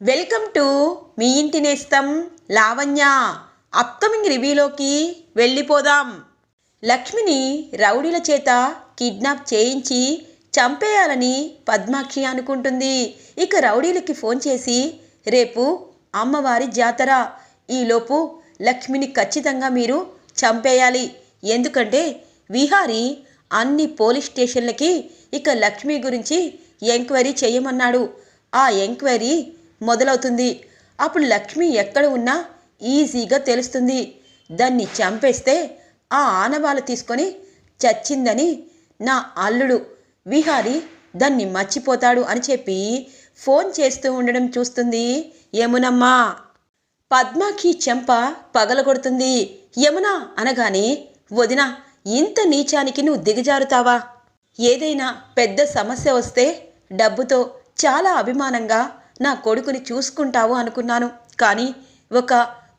Welcome to me ఇంటి నేస్తం Lavanya. Upcoming రివ్యూలోకి వెళ్ళిపోదాం. లక్ష్మిని రౌడీల చేత కిడ్నాప్ చేయించి చంపేయాలని పద్మాక్షి అనుకుంటుంది. ఇక రౌడీలకి ఫోన్ చేసి రేపు అమ్మవారి జాతర. ఈలోపు లక్ష్మిని ఖచ్చితంగా మీరు చంపేయాలి. ఎందుకంటే విహారీ అన్ని పోలీస్ స్టేషన్లకి ఇక లక్ష్మి గురించి ఎంక్వైరీ చేయమన్నాడు. ఆ ఎంక్వైరీ మొదలవుతుంది. అప్పుడు లక్ష్మి ఎక్కడ ఉన్నా ఈజీగా తెలుస్తుంది. దాన్ని చంపేస్తే ఆ ఆనవాలు తీసుకొని చచ్చిందని నా అల్లుడు విహారి దాన్ని మర్చిపోతాడు అని చెప్పి ఫోన్ చేస్తూ ఉండడం చూస్తుంది. యమునమ్మా! పద్మాకి చెంప పగలగొడుతుంది. యమున! అనగానే వదిన ఇంత నీచానికి నువ్వు దిగజారుతావా? ఏదైనా పెద్ద సమస్య వస్తే డబ్బుతో చాలా అభిమానంగా నా కొడుకుని చూసుకుంటావు అనుకున్నాను. కానీ ఒక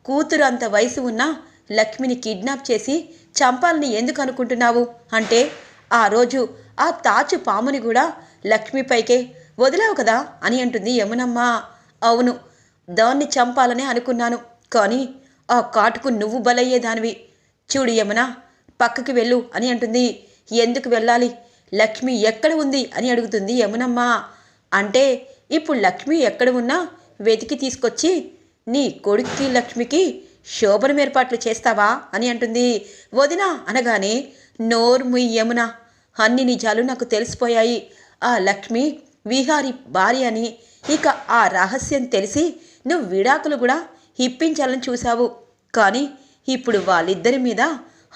కూతురు అంత వయసు ఉన్న లక్ష్మిని కిడ్నాప్ చేసి చంపాలని ఎందుకు అనుకుంటున్నావు? అంటే ఆ రోజు ఆ తాచు పాముని కూడా లక్ష్మిపైకే వదిలావు కదా అని అంటుంది యమునమ్మ. అవును దాన్ని చంపాలని అనుకున్నాను. కానీ ఆ కాటుకు నువ్వు బలయ్యేదానివి. చూడు యమున పక్కకి వెళ్ళు అని అంటుంది. ఎందుకు వెళ్ళాలి? లక్ష్మి ఎక్కడ ఉంది? అని అడుగుతుంది యమునమ్మ. అంటే ఇప్పుడు లక్ష్మి ఎక్కడ ఉన్నా వెతికి తీసుకొచ్చి నీ కొడుక్కి లక్ష్మికి శోభనం ఏర్పాట్లు చేస్తావా? అని అంటుంది. వదిన అనగానే నోర్ముయ్ యమున అన్ని నిజాలు నాకు తెలిసిపోయాయి. ఆ లక్ష్మి విహారి భార్య అని ఇక ఆ రహస్యం తెలిసి నువ్వు విడాకులు కూడా ఇప్పించాలని చూశావు. కానీ ఇప్పుడు వాళ్ళిద్దరి మీద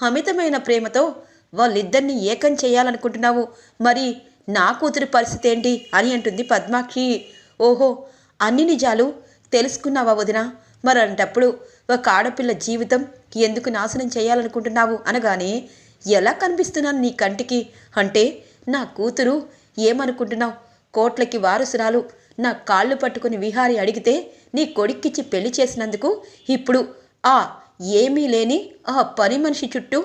అమితమైన ప్రేమతో వాళ్ళిద్దరిని ఏకం చేయాలనుకుంటున్నావు. మరి నా కూతురి పరిస్థితి ఏంటి అని అంటుంది పద్మాక్షి ఓహో అన్ని నిజాలు తెలుసుకున్నావా వదిన? మరి ఒక ఆడపిల్ల జీవితం ఎందుకు నాశనం చేయాలనుకుంటున్నావు అనగానే ఎలా కనిపిస్తున్నాను నీ కంటికి? అంటే నా కూతురు ఏమనుకుంటున్నావు? కోట్లకి వారసురాలు నా కాళ్ళు పట్టుకుని విహారి అడిగితే నీ కొడుక్కిచ్చి పెళ్ళి చేసినందుకు ఇప్పుడు ఆ ఏమీ లేని ఆ పని మనిషి చుట్టూ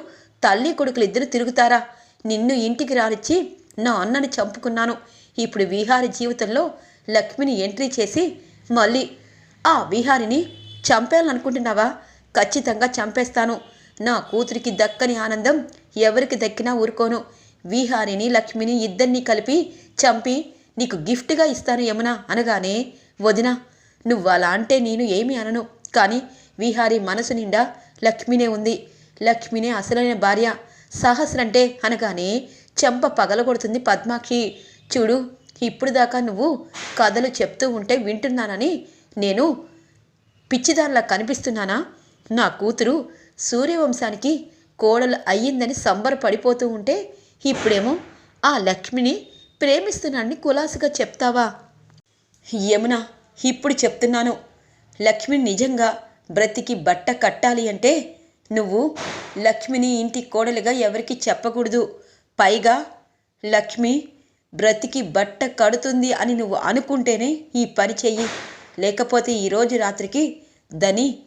తల్లి కొడుకులు ఇద్దరు తిరుగుతారా? నిన్ను ఇంటికి రానిచ్చి నా అన్నని చంపుకున్నాను. ఇప్పుడు విహారి జీవితంలో లక్ష్మిని ఎంట్రీ చేసి మళ్ళీ ఆ విహారిని చంపేయాలనుకుంటున్నావా? ఖచ్చితంగా చంపేస్తాను. నా కూతురికి దక్కని ఆనందం ఎవరికి దక్కినా ఊరుకోను. విహారిని లక్ష్మిని ఇద్దరినీ కలిపి చంపి నీకు గిఫ్ట్గా ఇస్తాను యమునా అనగానే వదిన నువ్వు అలా అంటే నేను ఏమీ అనను. కానీ విహారి మనసు నిండా లక్ష్మినే ఉంది. లక్ష్మినే అసలైన భార్య. సహస్రంటే అనగానే చెంప పగలగొడుతుంది పద్మాక్షి చూడు ఇప్పుడు దాకా నువ్వు కథలు చెప్తూ ఉంటే వింటున్నానని నేను పిచ్చిదానిలా కనిపిస్తున్నానా? నా కూతురు సూర్యవంశానికి కోడలు అయ్యిందని సంబరపడిపోతూ ఉంటే ఇప్పుడేమో ఆ లక్ష్మిని ప్రేమిస్తున్నానని కులాసుగా చెప్తావా? యమున ఇప్పుడు చెప్తున్నాను. లక్ష్మిని నిజంగా బ్రతికి బట్ట కట్టాలి అంటే నువ్వు లక్ష్మిని ఇంటి కోడలుగా ఎవరికి చెప్పకూడదు. పైగా లక్ష్మి బ్రతికి బట్ట కడుతుంది అని నువ్వు అనుకుంటేనే ఈ పని చెయ్యి. లేకపోతే ఈరోజు రాత్రికి దని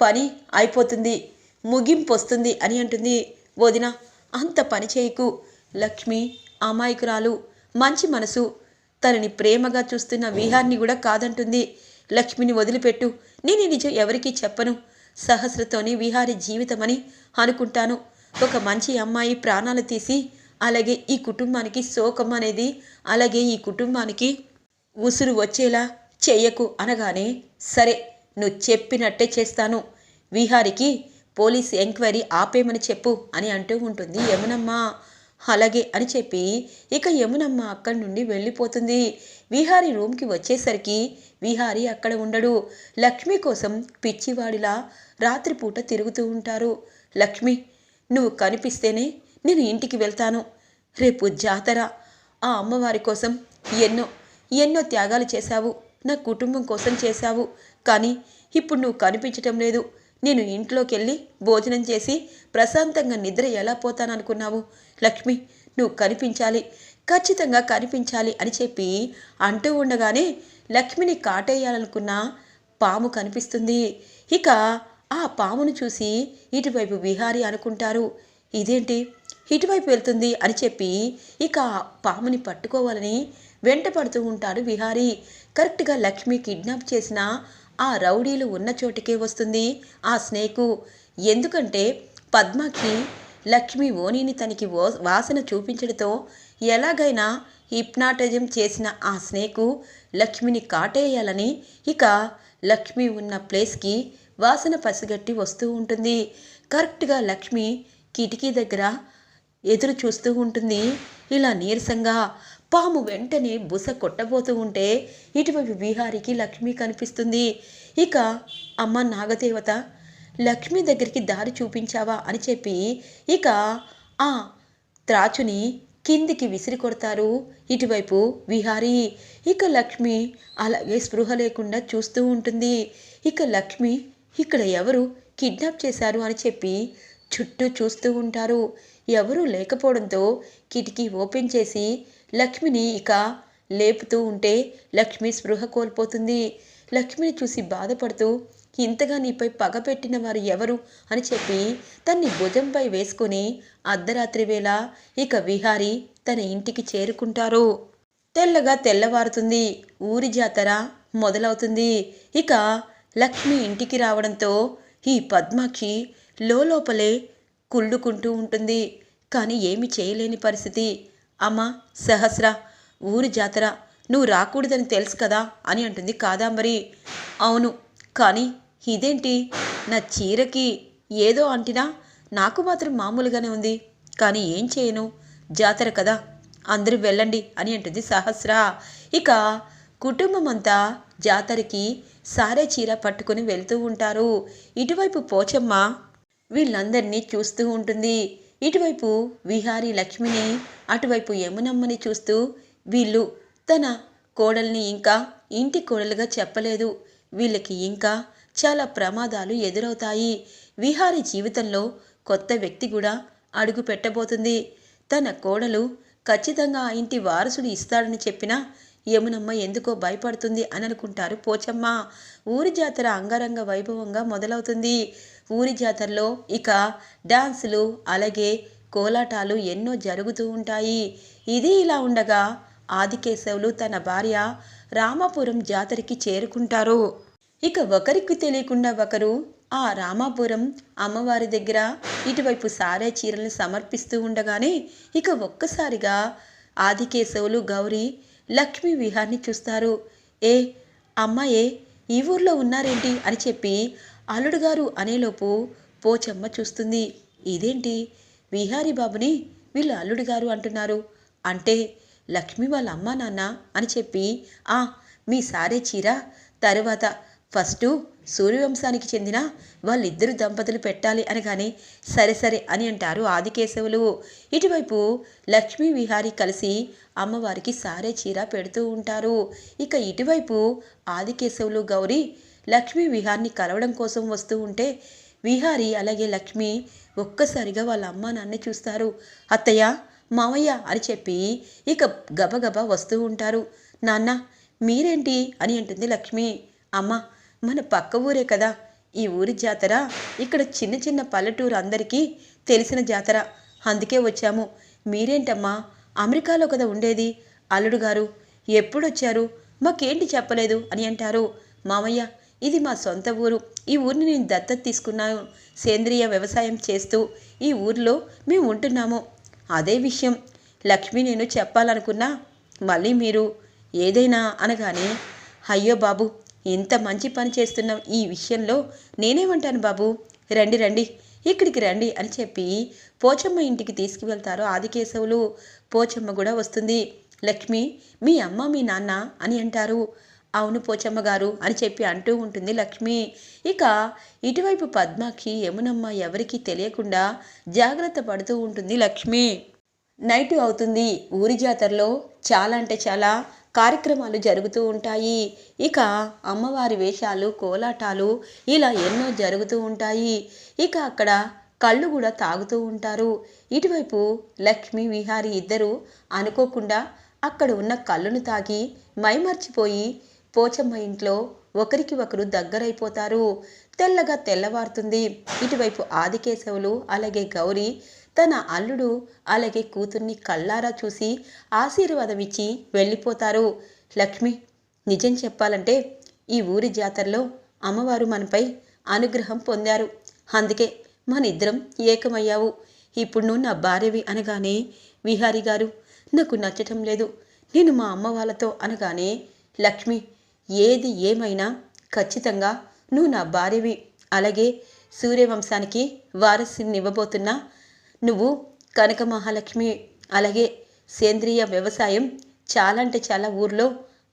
పని అయిపోతుంది ముగింపు వస్తుంది అని అంటుంది వదిన. అంత పని చేయకు. లక్ష్మి అమాయకురాలు మంచి మనసు. తనని ప్రేమగా చూస్తున్న విహార్ని కూడా కాదంటుంది. లక్ష్మిని వదిలిపెట్టు. నేను నిజం ఎవరికీ చెప్పను. సహస్రతోని విహారి జీవితమని అనుకుంటాను. ఒక మంచి అమ్మాయి ప్రాణాలు తీసి అలాగే ఈ కుటుంబానికి శోకం అనేది అలాగే ఈ కుటుంబానికి ఉసురు వచ్చేలా చెయ్యకు అనగానే సరే నువ్వు చెప్పినట్టే చేస్తాను. విహారికి పోలీస్ ఎంక్వైరీ ఆపేయమని చెప్పు అని అంటూ ఉంటుంది యమునమ్మ. అలాగే అని చెప్పి ఇక యమునమ్మ అక్కడి నుండి వెళ్ళిపోతుంది. విహారి రూమ్కి వచ్చేసరికి విహారి అక్కడ ఉండడు. లక్ష్మి కోసం పిచ్చివాడిలా రాత్రిపూట తిరుగుతూ ఉంటారు. లక్ష్మి నువ్వు కనిపిస్తేనే నేను ఇంటికి వెళ్తాను. రేపు జాతర. ఆ అమ్మవారి కోసం ఎన్నో ఎన్నో త్యాగాలు చేశావు. నా కుటుంబం కోసం చేశావు. కానీ ఇప్పుడు నువ్వు కనిపించటం లేదు. నేను ఇంట్లోకి వెళ్ళి భోజనం చేసి ప్రశాంతంగా నిద్ర ఎలా పోతాననుకున్నావు? లక్ష్మి నువ్వు కనిపించాలి. ఖచ్చితంగా కనిపించాలి అని చెప్పి అంటూ ఉండగానే లక్ష్మిని కాటేయాలనుకున్న పాము కనిపిస్తుంది. ఇక ఆ పామును చూసి ఇటువైపు విహారి అనుకుంటారు. ఇదేంటి? ఇటువైపు వెళ్తుంది అని చెప్పి ఇక పాముని పట్టుకోవాలని వెంట పడుతూ ఉంటాడు విహారీ. కరెక్ట్గా లక్ష్మి కిడ్నాప్ చేసిన ఆ రౌడీలు ఉన్న చోటికే వస్తుంది ఆ స్నేకు. ఎందుకంటే పద్మకి లక్ష్మి ఓణిని తనకి వాసన చూపించడంతో ఎలాగైనా హిప్నాటిజం చేసిన ఆ స్నేకు లక్ష్మిని కాటేయాలని ఇక లక్ష్మి ఉన్న ప్లేస్కి వాసన పసిగట్టి వస్తూ ఉంటుంది. కరెక్ట్గా లక్ష్మి కిటికీ దగ్గర ఎదురు చూస్తూ ఉంటుంది. ఇలా నీరసంగా పాము వెంటనే బుస కొట్టబోతూ ఉంటే ఇటువైపు విహారికి లక్ష్మి కనిపిస్తుంది. ఇక అమ్మ నాగదేవత లక్ష్మి దగ్గరికి దారి చూపించావా అని చెప్పి ఇక ఆ త్రాచుని కిందికి విసిరి కొడతారు ఇటువైపు విహారీ. ఇక లక్ష్మి అలాగే స్పృహ లేకుండా చూస్తూ ఉంటుంది. ఇక లక్ష్మి ఇక్కడ ఎవరు? కిడ్నాప్ చేశారు అని చెప్పి చుట్టూ చూస్తూ ఉంటారు. ఎవరూ లేకపోవడంతో కిటికీ ఓపెన్ చేసి లక్ష్మిని ఇక లేపుతూ ఉంటే లక్ష్మి స్పృహ కోల్పోతుంది. లక్ష్మిని చూసి బాధపడుతూ ఇంతగా నీపై పగ పెట్టిన వారు ఎవరు? అని చెప్పి తన్ని భుజంపై వేసుకుని అర్ధరాత్రి వేళ ఇక విహారి తన ఇంటికి చేరుకుంటారు. తెల్లగా తెల్లవారుతుంది. ఊరి జాతర మొదలవుతుంది. ఇక లక్ష్మి ఇంటికి రావడంతో ఈ పద్మాక్షి లోపలే కుళ్ళుకుంటూ ఉంటుంది. కానీ ఏమి చేయలేని పరిస్థితి. అమ్మ సహస్ర ఊరి జాతర నువ్వు రాకూడదని తెలుసు కదా అని అంటుంది కాదాంబరి. అవును కానీ ఇదేంటి? నా చీరకి ఏదో అంటినా నాకు మాత్రం మామూలుగానే ఉంది. కానీ ఏం చేయను? జాతర కదా అందరూ వెళ్ళండి అని అంటుంది సహస్ర. ఇక కుటుంబం అంతా జాతరకి సారే చీర పట్టుకుని వెళ్తూ ఉంటారు. ఇటువైపు పోచమ్మ వీళ్ళందరినీ చూస్తూ ఉంటుంది. ఇటువైపు విహారీ లక్ష్మిని అటువైపు యమునమ్మని చూస్తూ వీళ్ళు తన కోడల్ని ఇంకా ఇంటి కోడలుగా చెప్పలేదు. వీళ్ళకి ఇంకా చాలా ప్రమాదాలు ఎదురవుతాయి. విహారీ జీవితంలో కొత్త వ్యక్తి కూడా అడుగు పెట్టబోతుంది. తన కోడలు ఖచ్చితంగా ఆ ఇంటి వారసుడు ఇస్తాడని చెప్పినా యమునమ్మ ఎందుకో భయపడుతుంది అని అనుకుంటారు పోచమ్మ. ఊరి జాతర అంగరంగ వైభవంగా మొదలవుతుంది. పూరి జాతరలో ఇక డాన్సులు అలాగే కోలాటాలు ఎన్నో జరుగుతూ ఉంటాయి. ఇది ఇలా ఉండగా ఆదికేశవులు తన భార్య రామాపురం జాతరకి చేరుకుంటారు. ఇక ఒకరికి తెలియకుండా ఒకరు ఆ రామాపురం అమ్మవారి దగ్గర ఇటువైపు సారే చీరలను సమర్పిస్తూ ఉండగానే ఇక ఒక్కసారిగా ఆదికేశవులు గౌరీ లక్ష్మీ విహార్ని చూస్తారు. ఏ అమ్మాయే ఈ ఊర్లో ఉన్నారేంటి? అని చెప్పి అల్లుడు గారు అనేలోపు పోచమ్మ చూస్తుంది. ఇదేంటి? విహారీ బాబుని వీళ్ళు అల్లుడు గారు అంటున్నారు. అంటే లక్ష్మి వాళ్ళ అమ్మా నాన్న అని చెప్పి ఆ మీ సారే చీర. తరువాత ఫస్ట్ సూర్యవంశానికి చెందిన వాళ్ళిద్దరు దంపతులు పెట్టాలి అనగానే సరే సరే అని అంటారు ఆదికేశవులు. ఇటువైపు లక్ష్మీ విహారీ కలిసి అమ్మవారికి సారే చీర పెడుతూ ఉంటారు. ఇక ఇటువైపు ఆదికేశవులు గౌరీ లక్ష్మీ విహార్ని కలవడం కోసం వస్తూ ఉంటే విహారి అలాగే లక్ష్మి ఒక్కసారిగా వాళ్ళ అమ్మ నాన్న చూస్తారు. అత్తయ్య మామయ్య అని చెప్పి ఇక గబగబా వస్తూ ఉంటారు. నాన్న మీరేంటి అని అంటుంది లక్ష్మి. అమ్మ మన పక్క ఊరే కదా. ఈ ఊరి జాతర ఇక్కడ చిన్న చిన్న పల్లెటూరు అందరికీ తెలిసిన జాతర. అందుకే వచ్చాము. మీరేంటమ్మా అమెరికాలో కదా ఉండేది? అల్లుడు గారు ఎప్పుడొచ్చారు మాకేంటి చెప్పలేదు అని అంటారు. మామయ్య ఇది మా సొంత ఊరు. ఈ ఊరిని నేను దత్తత తీసుకున్నాను. సేంద్రియ వ్యవసాయం చేస్తూ ఈ ఊరిలో మేము ఉంటున్నాము. అదే విషయం. లక్ష్మి నేను చెప్పాలనుకున్నా మళ్ళీ మీరు ఏదైనా అనగానే అయ్యో బాబు ఇంత మంచి పని చేస్తున్నాం ఈ విషయంలో నేనేమంటాను బాబు? రండి రండి ఇక్కడికి రండి అని చెప్పి పోచమ్మ ఇంటికి తీసుకువెళ్తారు ఆదికేశవులు. పోచమ్మ కూడా వస్తుంది. లక్ష్మి మీ అమ్మ మీ నాన్న అని అంటారు. అవును పోచమ్మ గారు అని చెప్పి అంటూ ఉంటుంది లక్ష్మి. ఇక ఇటువైపు పద్మాక్షి యమునమ్మ ఎవరికీ తెలియకుండా జాగ్రత్త పడుతూ ఉంటుంది లక్ష్మి. నైట్ అవుతుంది. ఊరి జాతరలో చాలా అంటే చాలా కార్యక్రమాలు జరుగుతూ ఉంటాయి. ఇక అమ్మవారి వేషాలు కోలాటాలు ఇలా ఎన్నో జరుగుతూ ఉంటాయి. ఇక అక్కడ కళ్ళు కూడా తాగుతూ ఉంటారు. ఇటువైపు లక్ష్మి విహారి ఇద్దరు అనుకోకుండా అక్కడ ఉన్న కళ్ళును తాగి మైమర్చిపోయి పోచమ్మ ఇంట్లో ఒకరికి ఒకరు దగ్గరైపోతారు. తెల్లగా తెల్లవారుతుంది. ఇటువైపు ఆదికేశవులు అలాగే గౌరీ తన అల్లుడు అలాగే కూతుర్ని కళ్ళారా చూసి ఆశీర్వాదం ఇచ్చి వెళ్ళిపోతారు. లక్ష్మి నిజం చెప్పాలంటే ఈ ఊరి జాతరలో అమ్మవారు మనపై అనుగ్రహం పొందారు. అందుకే మన ఇద్దరం ఏకమయ్యావు. ఇప్పుడు నువ్వు నా భార్యవి అనగానే విహారి గారు నాకు నచ్చటం లేదు. నేను మా అమ్మ వాళ్ళతో అనగానే లక్ష్మి ఏది ఏమైనా ఖచ్చితంగా నువ్వు నా భార్యవి. అలాగే సూర్యవంశానికి వారసునివ్వబోతున్నా నువ్వు కనక మహాలక్ష్మి అలాగే సేంద్రియ వ్యవసాయం చాలా అంటే చాలా ఊర్లో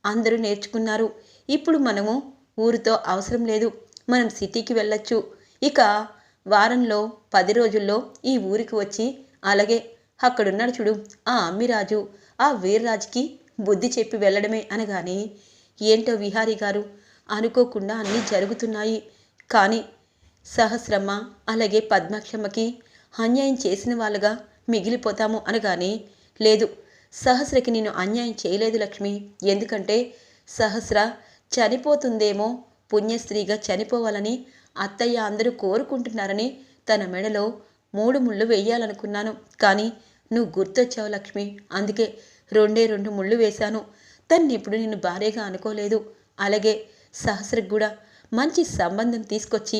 అందరూ నేర్చుకున్నారు. ఇప్పుడు మనము ఊరితో అవసరం లేదు. మనం సిటీకి వెళ్ళొచ్చు. ఇక వారంలో పది రోజుల్లో ఈ ఊరికి వచ్చి అలాగే అక్కడున్నాడు చూడు ఆ అమ్మిరాజు. ఆ వీర్రాజుకి బుద్ధి చెప్పి వెళ్ళడమే అనగానే ఏంటో విహారీ గారు? అనుకోకుండా అన్నీ జరుగుతున్నాయి. కానీ సహస్రమ్మ అలాగే పద్మాక్షమ్మకి అన్యాయం చేసిన వాళ్ళగా మిగిలిపోతాము అనగానే లేదు సహస్రకి నేను అన్యాయం చేయలేదు లక్ష్మి. ఎందుకంటే సహస్ర చనిపోతుందేమో పుణ్యస్త్రీగా చనిపోవాలని అత్తయ్య అందరూ కోరుకుంటున్నారని తన మెడలో మూడు ముళ్ళు వేయాలనుకున్నాను. కానీ నువ్వు గుర్తొచ్చావు లక్ష్మి. అందుకే రెండే రెండు ముళ్ళు వేశాను. తన్ని ఇప్పుడు నేను భార్యగా అనుకోలేదు. అలాగే సహస్రకు కూడా మంచి సంబంధం తీసుకొచ్చి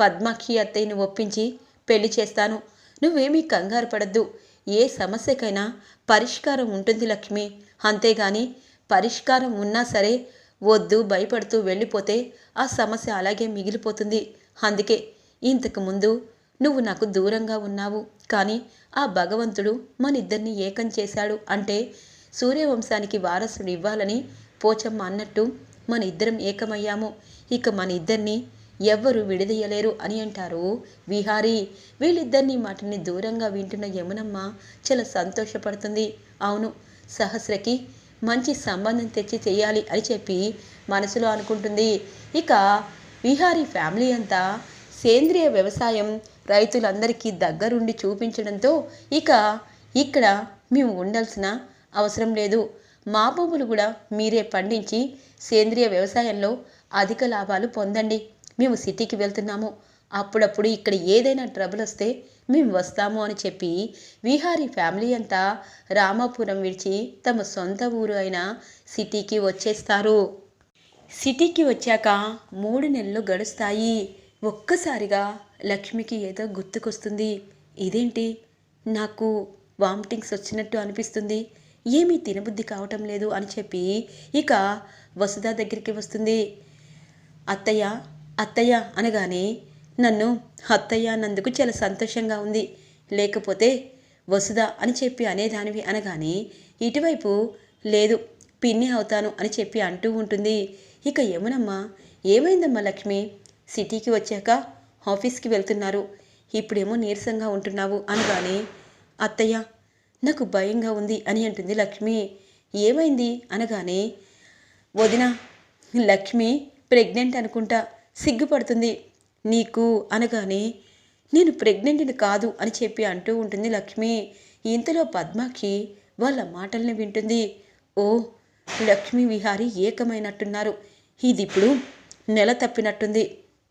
పద్మాక్షి అత్తయ్యను ఒప్పించి పెళ్ళి చేస్తాను. నువ్వేమీ కంగారు పడద్దు. ఏ సమస్యకైనా పరిష్కారం ఉంటుంది లక్ష్మి. అంతేగాని పరిష్కారం ఉన్నా సరే వద్దు భయపడుతూ వెళ్ళిపోతే ఆ సమస్య అలాగే మిగిలిపోతుంది. అందుకే ఇంతకు ముందు నువ్వు నాకు దూరంగా ఉన్నావు. కానీ ఆ భగవంతుడు మనిద్దరిని ఏకం చేశాడు. అంటే సూర్యవంశానికి వారసుడు ఇవ్వాలని పోచమ్మ అన్నట్టు మన ఇద్దరం ఏకమయ్యాము. ఇక మన ఇద్దరిని ఎవ్వరు విడదీయలేరు అని అంటారు విహారీ. వీళ్ళిద్దరిని మాటని దూరంగా వింటున్న యమునమ్మ చాలా సంతోషపడుతుంది. అవును సహస్రకి మంచి సంబంధం తెచ్చి చేయాలి అని చెప్పి మనసులో అనుకుంటుంది. ఇక విహారీ ఫ్యామిలీ అంతా సేంద్రియ వ్యవసాయం రైతులందరికీ దగ్గరుండి చూపించడంతో ఇక ఇక్కడ మేము ఉండాల్సిన అవసరం లేదు. మా భూములు కూడా మీరే పండించి సేంద్రియ వ్యవసాయంలో అధిక లాభాలు పొందండి. మేము సిటీకి వెళ్తున్నాము. అప్పుడప్పుడు ఇక్కడ ఏదైనా ట్రబుల్ వస్తే మేము వస్తాము అని చెప్పి విహారీ ఫ్యామిలీ అంతా రామాపురం విడిచి తమ సొంత ఊరు అయిన సిటీకి వచ్చేస్తారు. సిటీకి వచ్చాక మూడు నెలలు గడుస్తాయి. ఒక్కసారిగా లక్ష్మికి ఏదో గుర్తుకొస్తుంది. ఇదేంటి? నాకు వామిటింగ్స్ వచ్చినట్టు అనిపిస్తుంది. ఏమీ తినబుద్ధి కావటం లేదు అని చెప్పి ఇక వసుధ దగ్గరికి వస్తుంది. అత్తయ్య అత్తయ్య అనగానే నన్ను అత్తయ్య అన్నందుకు చాలా సంతోషంగా ఉంది. లేకపోతే వసుధ అని చెప్పి అనేదానివి అనగానే ఇటువైపు లేదు పిన్ని అవుతాను అని చెప్పి అంటూ ఉంటుంది. ఇక యమునమ్మ ఏమైందమ్మా లక్ష్మి? సిటీకి వచ్చాక ఆఫీస్కి వెళ్తున్నారు. ఇప్పుడేమో నీరసంగా ఉంటున్నావు అనగానే అత్తయ్య నాకు భయంగా ఉంది అని అంటుంది లక్ష్మి. ఏమైంది? అనగానే వదిన లక్ష్మి ప్రెగ్నెంట్ అనుకుంటా సిగ్గుపడుతుంది. నీకు? అనగానే నేను ప్రెగ్నెంట్ని కాదు అని చెప్పి అంటూ ఉంటుంది లక్ష్మి. ఇంతలో పద్మాక్షి వాళ్ళ మాటల్ని వింటుంది. ఓ లక్ష్మీ విహారీ ఏకమైనట్టున్నారు. ఇది ఇప్పుడు నెల తప్పినట్టుంది.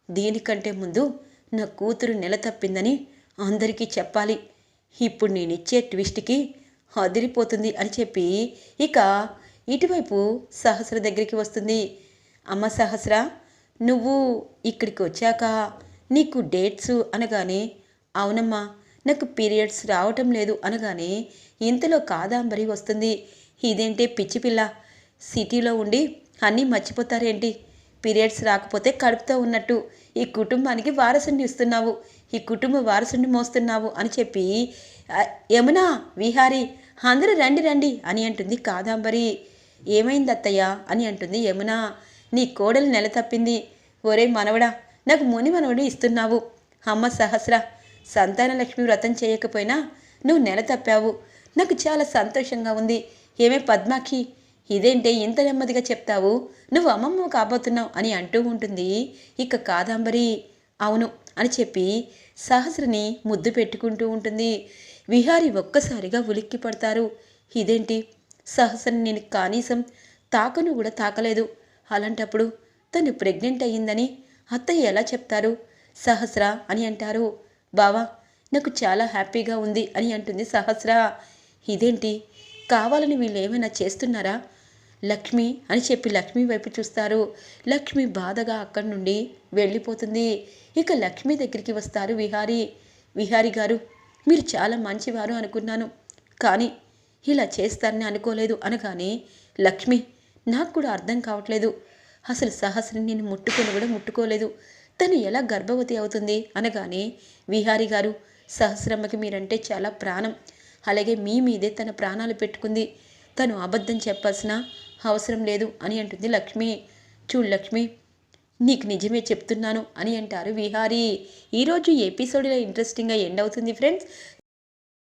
దీనికంటే ముందు నా కూతురు నెల తప్పిందని అందరికీ చెప్పాలి. ఇప్పుడు నేనిచ్చే ట్విస్ట్కి అదిరిపోతుంది అని చెప్పి ఇక ఇటువైపు సహస్ర దగ్గరికి వస్తుంది. అమ్మ సహస్ర నువ్వు ఇక్కడికి వచ్చాక నీకు డేట్స్ అనగానే అవునమ్మా నాకు పీరియడ్స్ రావటం లేదు అనగానే ఇంతలో కాదాంబరి వస్తుంది. ఇదేంటే పిచ్చి పిల్ల సిటీలో ఉండి అన్నీ మర్చిపోతారేంటి? పీరియడ్స్ రాకపోతే కడుపుతో ఉన్నట్టు ఈ కుటుంబానికి వారసుని ఇస్తున్నావు. ఈ కుటుంబ వారసుని మోస్తున్నావు అని చెప్పి యమునా విహారి అందరూ రండి రండి అని అంటుంది కాదాంబరి. ఏమైంది అత్తయ్య? అని అంటుంది యమున. నీ కోడలు నెల తప్పింది. ఒరే మనవడా నాకు ముని మనవడు ఇస్తున్నావు. అమ్మ సహస్ర సంతానలక్ష్మి వ్రతం చేయకపోయినా నువ్వు నెల తప్పావు. నాకు చాలా సంతోషంగా ఉంది. ఏమే పద్మాక్షి ఇదేంటే ఇంత నెమ్మదిగా చెప్తావు? నువ్వు అమ్మమ్మ కాబోతున్నావు అని అంటూ ఉంటుంది ఇక కాదంబరి. అవును అని చెప్పి సహస్రని ముద్దు పెట్టుకుంటూ ఉంటుంది. విహారి ఒక్కసారిగా ఉలిక్కి పడతారు. ఇదేంటి? సహస్రని నేను కనీసం తాకను కూడా తాకలేదు. అలాంటప్పుడు తను ప్రెగ్నెంట్ అయ్యిందని అత్తయ్య ఎలా చెప్తారు? సహస్ర అని అంటారు. బావా నాకు చాలా హ్యాపీగా ఉంది అని అంటుంది సహస్ర. ఇదేంటి? కావాలని వీళ్ళు ఏమైనా చేస్తున్నారా? లక్ష్మి అని చెప్పి లక్ష్మి వైపు చూస్తారు. లక్ష్మి బాధగా అక్కడి నుండి వెళ్ళిపోతుంది. ఇక లక్ష్మి దగ్గరికి వస్తారు విహారీ. విహారీ గారు మీరు చాలా మంచివారు అనుకున్నాను. కానీ ఇలా చేస్తారని అనుకోలేదు అనగానే లక్ష్మి నాకు కూడా అర్థం కావట్లేదు. అసలు సహస్రం నేను ముట్టుకొని కూడా ముట్టుకోలేదు. తను ఎలా గర్భవతి అవుతుంది? అనగానే విహారీ గారు సహస్రమ్మకి మీరంటే చాలా ప్రాణం. అలాగే మీ మీదే తన ప్రాణాలు పెట్టుకుంది. తను అబద్ధం చెప్పాల్సిన అవసరం లేదు అని అంటుంది లక్ష్మి. చూడు లక్ష్మి నీకు నిజమే చెప్తున్నాను అని అంటారు విహారీ. ఈరోజు ఎపిసోడ్లో ఇంట్రెస్టింగ్గా ఎండ్ అవుతుంది ఫ్రెండ్స్.